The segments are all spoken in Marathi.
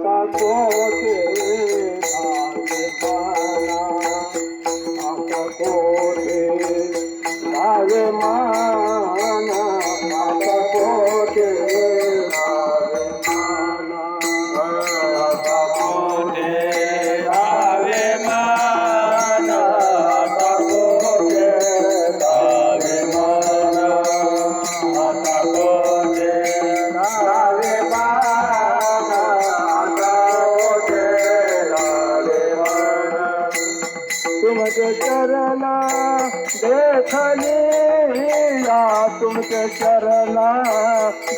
Oh, my. तुमचे चरण देखली आ चरण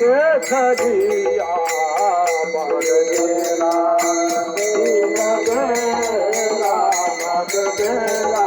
देखलिया बदलेला दीन गेला बदलेला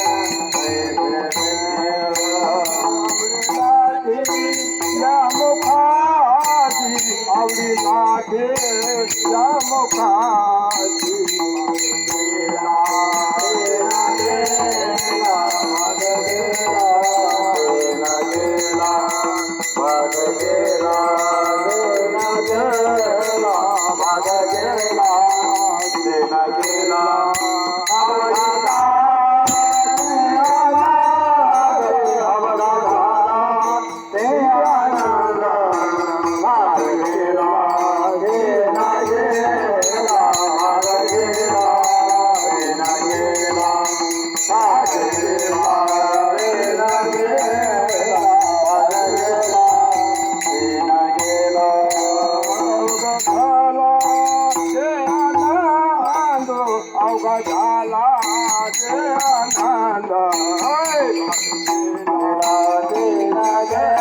শ্যাম খাজি আউরি লাগে শ্যাম খাজি Hey!